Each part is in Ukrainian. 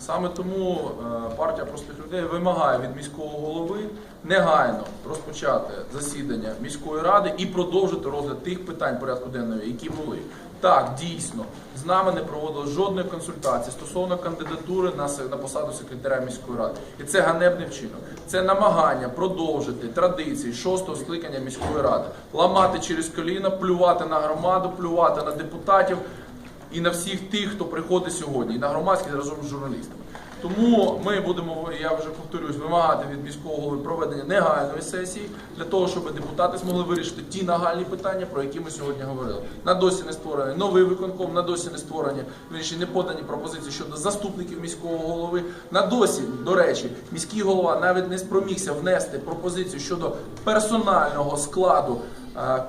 Саме тому е, партія простих людей вимагає від міського голови негайно розпочати засідання міської ради і продовжити розгляд тих питань порядку денного, які були. Так, дійсно, з нами не проводили жодної консультації стосовно кандидатури на, на посаду секретаря міської ради. І це ганебний вчинок. Це намагання продовжити традиції шостого скликання міської ради, ламати через коліна, плювати на громаду, плювати на депутатів і на всіх тих, хто приходить сьогодні, і на громадськість разом з журналістами. Тому ми будемо, я вже повторюсь, вимагати від міського голови проведення негайної сесії для того, щоб депутати змогли вирішити ті нагальні питання, про які ми сьогодні говорили. На досі не створений новий виконком, на досі не створені вірніше, не подані пропозиції щодо заступників міського голови. На досі, до речі, міський голова навіть не спромігся внести пропозицію щодо персонального складу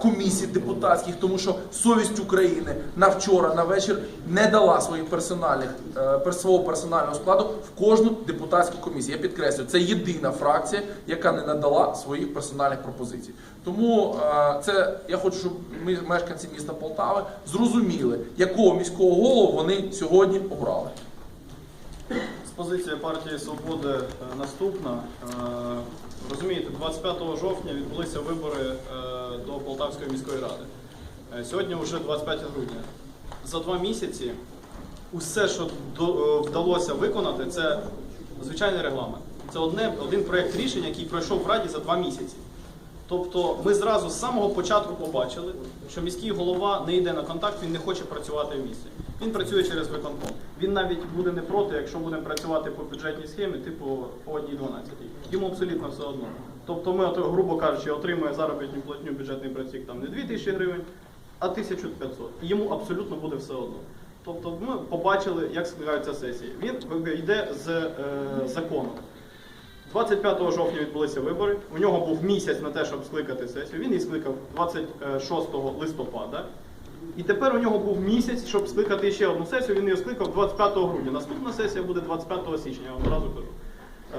комісій депутатських, тому що совість України на вчора, на вечір не дала своїх персональних е, свого персонального складу в кожну депутатську комісію. Я підкреслюю, це єдина фракція, яка не надала своїх персональних пропозицій. Тому е, це я хочу, щоб ми, мешканці міста Полтави, зрозуміли, якого міського голову вони сьогодні обрали. Позиція партії Свободи е, наступна. Е, Розумієте, 25 жовтня відбулися вибори е, до Полтавської міської ради. Сьогодні вже 25 грудня. За два місяці усе, що вдалося виконати, це звичайний регламент. Це одне, один проєкт рішення, який пройшов в Раді за два місяці. Тобто ми зразу з самого початку побачили, що міський голова не йде на контакт, він не хоче працювати в місті. Він працює через виконком. Він навіть буде не проти, якщо будемо працювати по бюджетній схемі, типу по одній 12. Йому абсолютно все одно. Тобто ми, грубо кажучи, отримує заробітну платню бюджетний працівник там не 2 тисячі гривень, а 1500. І йому абсолютно буде все одно. Тобто ми побачили, як складаються сесії. Він йде з е, законом. 25 жовтня відбулися вибори. У нього був місяць на те, щоб скликати сесію. Він її скликав 26 листопада. І тепер у нього був місяць, щоб скликати ще одну сесію. Він її скликав 25 грудня. Наступна сесія буде 25 січня, я одразу кажу.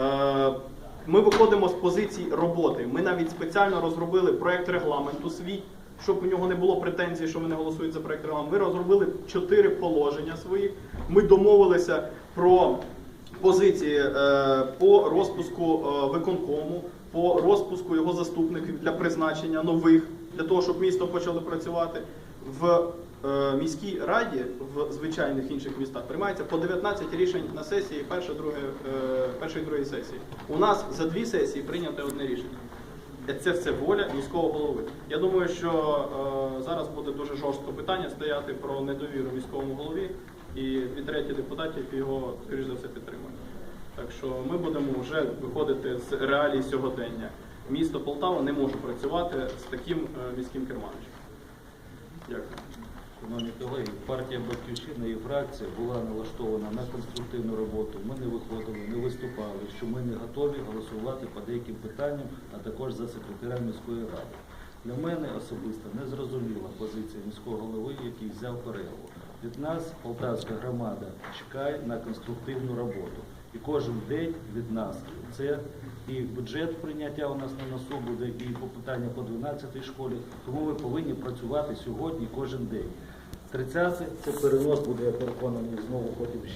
Е, Ми виходимо з позицій роботи. Ми навіть спеціально розробили проект регламенту свій, щоб у нього не було претензій, що вони голосують за проект регламенту. Ми розробили чотири положення своїх. Ми домовилися про позиції е, по розпуску е, виконкому, по розпуску його заступників для призначення нових, для того, щоб місто почало працювати. В е, міській раді, в звичайних інших містах, приймається по 19 рішень на сесії першої, друге, е, першої другої сесії. У нас за дві сесії прийнято одне рішення. Це все воля міського голови. Я думаю, що е, зараз буде дуже жорстко питання стояти про недовіру міському голові, і дві треті депутатів його, скоріш за все, підтримують. Так що ми будемо вже виходити з реалій сьогодення. Місто Полтава не може працювати з таким е, міським керманичем. Шановні колеги, партія Батьківщина і фракція була налаштована на конструктивну роботу. Ми не виходили, не виступали, що ми не готові голосувати по деяким питанням, а також за секретаря міської ради. Для мене особисто незрозуміла позиція міського голови, який взяв перерву. Від нас полтавська громада чекає на конструктивну роботу. І кожен день від нас це і бюджет прийняття у нас на носу буде, і по питання по 12 школі. Тому ми повинні працювати сьогодні кожен день. 30 це перенос буде, я переконаний, знову потім